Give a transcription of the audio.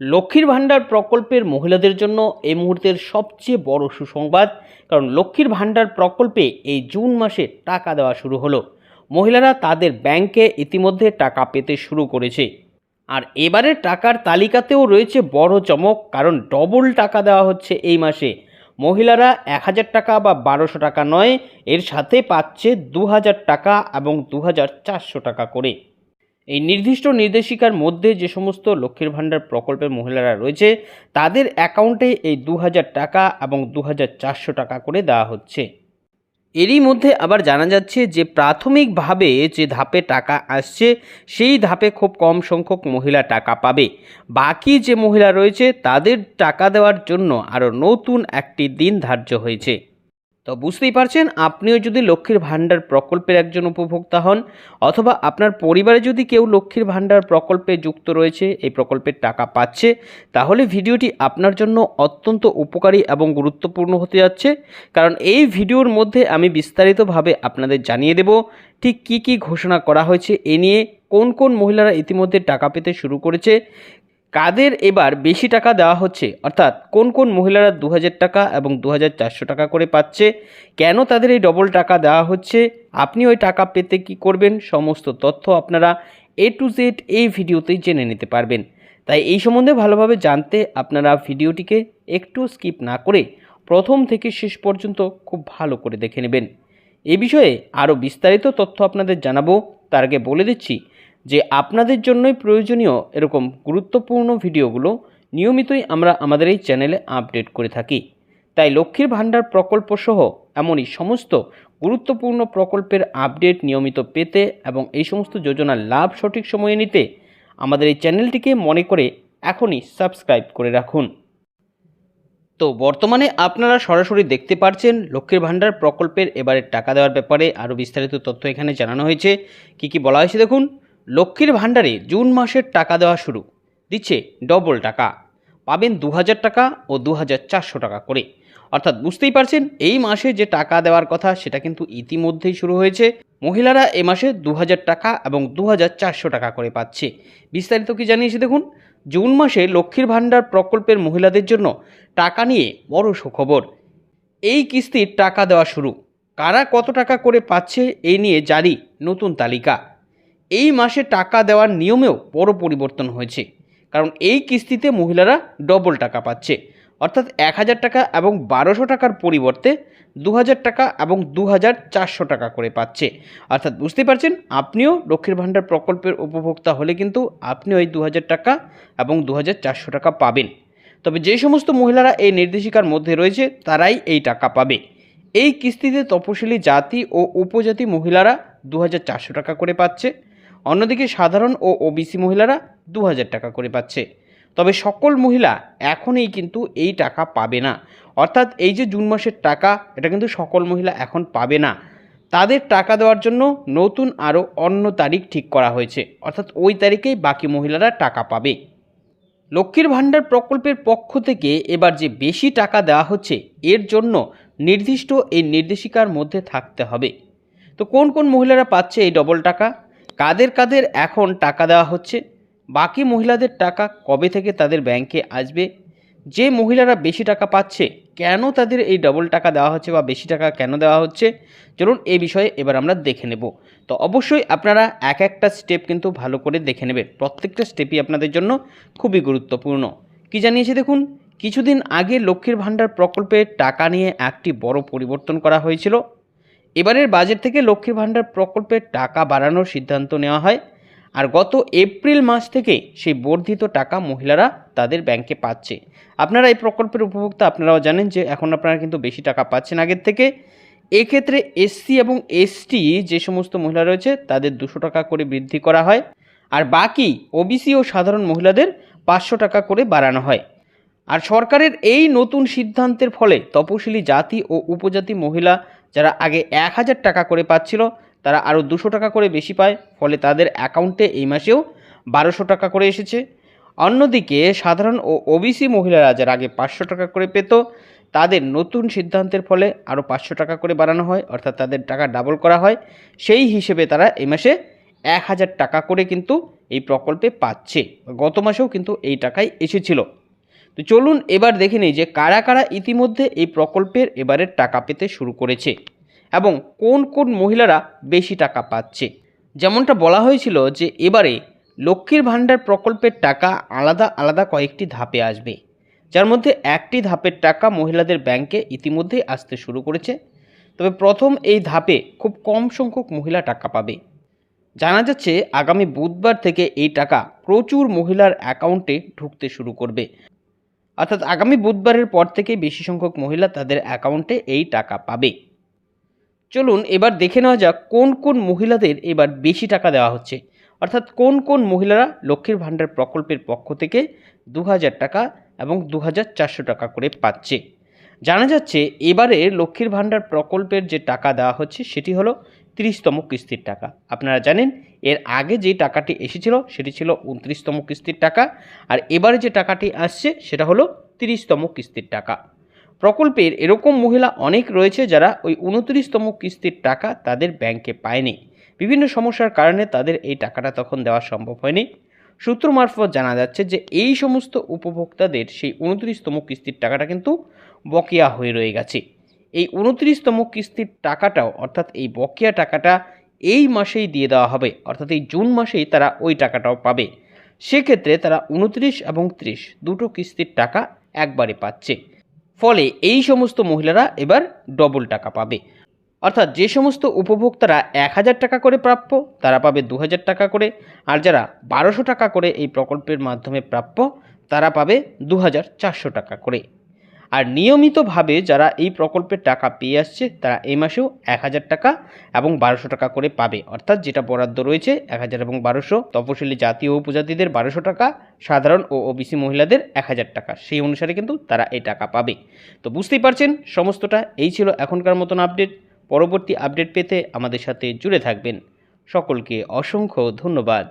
লক্ষ্মীর ভাণ্ডার প্রকল্পের মহিলাদের জন্য এই মুহূর্তের সবচেয়ে বড় সুসংবাদ, কারণ লক্ষ্মীর ভাণ্ডার প্রকল্পে এই জুন মাসে টাকা দেওয়া শুরু হলো। মহিলারা তাদের ব্যাংকে ইতিমধ্যে টাকা পেতে শুরু করেছে। আর এবারের টাকার তালিকাতেও রয়েছে বড় চমক, কারণ ডবল টাকা দেওয়া হচ্ছে এই মাসে। মহিলারা এক হাজার টাকা বা বারোশো টাকা নয়, এর সাথে পাচ্ছে দু হাজার টাকা এবং দু হাজার চারশো টাকা করে। এই নির্দিষ্ট নির্দেশিকার মধ্যে যে সমস্ত লক্ষ্মীর ভাণ্ডার প্রকল্পের মহিলারা রয়েছে, তাদের অ্যাকাউন্টে এই দু হাজার টাকা এবং দু হাজার চারশো টাকা করে দেওয়া হচ্ছে। এরই মধ্যে আবার জানা যাচ্ছে যে প্রাথমিকভাবে যে ধাপে টাকা আসছে, সেই ধাপে খুব কম সংখ্যক মহিলা টাকা পাবে। বাকি যে মহিলা রয়েছে, তাদের টাকা দেওয়ার জন্য আরও নতুন একটি দিন ধার্য হয়েছে। তো বুঝতেই পারছেন, আপনিও যদি লক্ষ্মীর ভাণ্ডার প্রকল্পের একজন উপভোক্তা হন, অথবা আপনার পরিবারে যদি কেউ লক্ষ্মীর ভাণ্ডার প্রকল্পে যুক্ত রয়েছে, এই প্রকল্পের টাকা পাচ্ছে, তাহলে ভিডিওটি আপনার জন্য অত্যন্ত উপকারী এবং গুরুত্বপূর্ণ হতে যাচ্ছে। কারণ এই ভিডিওর মধ্যে আমি বিস্তারিতভাবে আপনাদের জানিয়ে দেব, ঠিক কি কি ঘোষণা করা হয়েছে, এ নিয়ে কোন কোন মহিলারা ইতিমধ্যে টাকা পেতে শুরু করেছে কাদের এবার বেশি টাকা দেওয়া হচ্ছে? অর্থাৎ কোন কোন মহিলারা দু হাজার টাকা এবং দু হাজার চারশো টাকা করে পাচ্ছে? কেন তাদের এই ডবল টাকা দেওয়া হচ্ছে? আপনি ওই টাকা পেতে কি করবেন? সমস্ত তথ্য আপনারা এ টু জেড এই ভিডিওতেই জেনে নিতে পারবেন। তাই এই সম্বন্ধে ভালোভাবে জানতে আপনারা ভিডিওটিকে একটু স্কিপ না করে প্রথম থেকে শেষ পর্যন্ত খুব ভালো করে দেখে নেবেন। এ বিষয়ে আরও বিস্তারিত তথ্য আপনাদের জানাব। তার আগে বলে দিচ্ছি যে আপনাদের জন্যই প্রয়োজনীয় এরকম গুরুত্বপূর্ণ ভিডিওগুলো নিয়মিতই আমরা আমাদের এই চ্যানেলে আপডেট করে থাকি। তাই লক্ষ্মীর ভাণ্ডার প্রকল্প সহ এমনই সমস্ত গুরুত্বপূর্ণ প্রকল্পের আপডেট নিয়মিত পেতে এবং এই সমস্ত যোজনার লাভ সঠিক সময়ে নিতে আমাদের এই চ্যানেলটিকে মনে করে এখনই সাবস্ক্রাইব করে রাখুন। তো বর্তমানে আপনারা সরাসরি দেখতে পাচ্ছেন লক্ষ্মীর ভাণ্ডার প্রকল্পের এবারে টাকা দেওয়ার ব্যাপারে আরও বিস্তারিত তথ্য এখানে জানানো হয়েছে। কি কি বলা হয়েছে দেখুন? লক্ষ্মীর ভাণ্ডারে জুন মাসের টাকা দেওয়া শুরু। দিচ্ছে ডবল টাকা। পাবেন দু হাজার টাকা ও দু হাজার চারশো টাকা করে। অর্থাৎ বুঝতেই পারছেন, এই মাসে যে টাকা দেওয়ার কথা, সেটা কিন্তু ইতিমধ্যেই শুরু হয়েছে। মহিলারা এ মাসে দু হাজার টাকা এবং দু হাজার চারশো টাকা করে পাচ্ছে। বিস্তারিত কি জানিয়েছে দেখুন? জুন মাসে লক্ষ্মীর ভাণ্ডার প্রকল্পের মহিলাদের জন্য টাকা নিয়ে বড় সুখবর। এই কিস্তির টাকা দেওয়া শুরু। কারা কত টাকা করে পাচ্ছে এই নিয়ে জারি নতুন তালিকা। এই মাসে টাকা দেওয়ার নিয়মেও বড় পরিবর্তন হয়েছে। কারণ এই কিস্তিতে মহিলারা ডবল টাকা পাচ্ছে। অর্থাৎ এক হাজার টাকা এবং বারোশো টাকার পরিবর্তে দু হাজার টাকা এবং দু হাজার চারশো টাকা করে পাচ্ছে। অর্থাৎ বুঝতে পারছেন? আপনিও লক্ষ্মীর ভাণ্ডার প্রকল্পের উপভোক্তা হলে কিন্তু আপনি ওই দু হাজার টাকা এবং দু হাজার চারশো টাকা পাবেন। তবে যে সমস্ত মহিলারা এই নির্দেশিকার মধ্যে রয়েছে, তারাই এই টাকা পাবে। এই কিস্তিতে তপশিলি জাতি ও উপজাতি মহিলারা দু হাজার চারশো টাকা করে পাচ্ছে। অন্যদিকে সাধারণ ও ওবিসি মহিলারা দু হাজার টাকা করে পাচ্ছে। তবে সকল মহিলা এখনই কিন্তু এই টাকা পাবে না। অর্থাৎ এই যে জুন মাসের টাকা, এটা কিন্তু সকল মহিলা এখন পাবে না। তাদের টাকা দেওয়ার জন্য নতুন আরও অন্য তারিখ ঠিক করা হয়েছে। অর্থাৎ ওই তারিখেই বাকি মহিলারা টাকা পাবে। লক্ষ্মীর ভাণ্ডার প্রকল্পের পক্ষ থেকে এবার যে বেশি টাকা দেওয়া হচ্ছে, এর জন্য নির্দিষ্ট এই নির্দেশিকার মধ্যে থাকতে হবে। তো কোন কোন মহিলারা পাচ্ছে এই ডবল টাকা? কাদের কাদের এখন টাকা দেওয়া হচ্ছে? বাকি মহিলাদের টাকা কবে থেকে তাদের ব্যাংকে আসবে? যে মহিলারা বেশি টাকা পাচ্ছে, কেন তাদের এই ডবল টাকা দেওয়া হচ্ছে বা বেশি টাকা কেন দেওয়া হচ্ছে? চলুন এই বিষয়ে এবার আমরা দেখে নেব। তো অবশ্যই আপনারা এক একটা স্টেপ কিন্তু ভালো করে দেখে নেবেন। প্রত্যেকটা স্টেপই আপনাদের জন্য খুবই গুরুত্বপূর্ণ। কি জানিয়েছে দেখুন? কিছুদিন আগে লক্ষ্মীর ভাণ্ডার প্রকল্পের টাকা নিয়ে একটি বড় পরিবর্তন করা হয়েছিল। এবারের বাজেট থেকে লক্ষ্মীর ভাণ্ডার প্রকল্পের টাকা বাড়ানোর সিদ্ধান্ত নেওয়া হয়। আর গত এপ্রিল মাস থেকে সেই বর্ধিত টাকা মহিলারা তাদের ব্যাংকে পাচ্ছে। আপনারা এই প্রকল্পের উপভোক্তা, আপনারাও জানেন যে এখন আপনারা কিন্তু বেশি টাকা পাচ্ছেন আগের থেকে। এক্ষেত্রে এসসি এবং এসটি যে সমস্ত মহিলা রয়েছে, তাদের দুশো টাকা করে বৃদ্ধি করা হয়। আর বাকি ওবিসি ও সাধারণ মহিলাদের পাঁচশো টাকা করে বাড়ানো হয়। আর সরকারের এই নতুন সিদ্ধান্তের ফলে তপশিলি জাতি ও উপজাতি মহিলা যারা আগে এক হাজার টাকা করে পাচ্ছিল, তারা আরও দুশো টাকা করে বেশি পায়, ফলে তাদের অ্যাকাউন্টে এই মাসেও বারোশো টাকা করে এসেছে। অন্যদিকে সাধারণ ও ওবিসি মহিলারা যারা আগে পাঁচশো টাকা করে পেত, তাদের নতুন সিদ্ধান্তের ফলে আরও পাঁচশো টাকা করে বাড়ানো হয়, অর্থাৎ তাদের টাকা ডাবল করা হয়। সেই হিসেবে তারা এই মাসে এক হাজার টাকা করে কিন্তু এই প্রকল্পে পাচ্ছে। গত মাসেও কিন্তু এই টাকাই এসেছিল। তো চলুন এবার দেখে নিই যে কারা কারা ইতিমধ্যে এই প্রকল্পের এবারের টাকা পেতে শুরু করেছে এবং কোন কোন মহিলারা বেশি টাকা পাচ্ছে। যেমনটা বলা হয়েছিল যে এবারে লক্ষ্মীর ভাণ্ডার প্রকল্পের টাকা আলাদা আলাদা কয়েকটি ধাপে আসবে। যার মধ্যে একটি ধাপের টাকা মহিলাদের ব্যাংকে ইতিমধ্যেই আসতে শুরু করেছে। তবে প্রথম এই ধাপে খুব কম সংখ্যক মহিলা টাকা পাবে। জানা যাচ্ছে আগামী বুধবার থেকে এই টাকা প্রচুর মহিলার অ্যাকাউন্টে ঢুকতে শুরু করবে। অর্থাৎ আগামী বুধবারের পর থেকে বেশি সংখ্যক মহিলা তাদের অ্যাকাউন্টে এই টাকা পাবে। চলুন এবার দেখে নেওয়া যাক কোন কোন মহিলাদের এবার বেশি টাকা দেওয়া হচ্ছে। অর্থাৎ কোন কোন মহিলারা লক্ষ্মীর ভাণ্ডার প্রকল্পের পক্ষ থেকে দু হাজার টাকা এবং দু হাজার চারশো টাকা করে পাচ্ছে। জানা যাচ্ছে এবারে লক্ষ্মীর ভাণ্ডার প্রকল্পের যে টাকা দেওয়া হচ্ছে সেটি হলো তিরিশতম কিস্তির টাকা। আপনারা জানেন, এর আগে যে টাকাটি এসেছিল, সেটি ছিল উনত্রিশতম কিস্তির টাকা, আর এবারে যে টাকাটি আসছে, সেটা হলো তিরিশতম কিস্তির টাকা। প্রকল্পের এরকম মহিলা অনেক রয়েছে যারা ওই উনত্রিশতম কিস্তির টাকা তাদের ব্যাংকে পায়নি। বিভিন্ন সমস্যার কারণে তাদের এই টাকাটা তখন দেওয়া সম্ভব হয়নি। সূত্র মারফত জানা যাচ্ছে যে, এই সমস্ত উপভোক্তাদের সেই উনত্রিশতম কিস্তির টাকাটা কিন্তু বকেয়া হয়ে রয়ে গেছে। এই উনত্রিশতম কিস্তির টাকাটাও, অর্থাৎ এই বকেয়া টাকাটা এই মাসেই দিয়ে দেওয়া হবে, অর্থাৎ এই জুন মাসেই তারা ওই টাকাটাও পাবে। সেক্ষেত্রে তারা উনত্রিশ এবং ত্রিশ দুটো কিস্তির টাকা একবারে পাচ্ছে। ফলে এই সমস্ত মহিলারা এবার ডবল টাকা পাবে। অর্থাৎ যে সমস্ত উপভোক্তারা এক হাজার টাকা করে প্রাপ্য, তারা পাবে দু হাজার টাকা করে, আর যারা বারোশো টাকা করে এই প্রকল্পের মাধ্যমে প্রাপ্য, তারা পাবে দু হাজার চারশো টাকা করে। আর নিয়মিতভাবে যারা এই প্রকল্পের টাকা পেয়ে আসছে, তারা এই মাসেও এক হাজার টাকা এবং বারোশো টাকা করে পাবে। অর্থাৎ যেটা বরাদ্দ রয়েছে, এক হাজার এবং বারোশো, তপশিলি জাতি ও উপজাতিদের বারোশো টাকা, সাধারণ ও ওবিসি মহিলাদের এক হাজার টাকা। সেই অনুসারে কিন্তু তারা এই টাকা পাবে। তো বুঝতেই পারছেন, সমস্তটা এই ছিল এখনকার মতন আপডেট। পরবর্তী আপডেট পেতে আমাদের সাথে জুড়ে থাকবেন। সকলকে অসংখ্য ধন্যবাদ।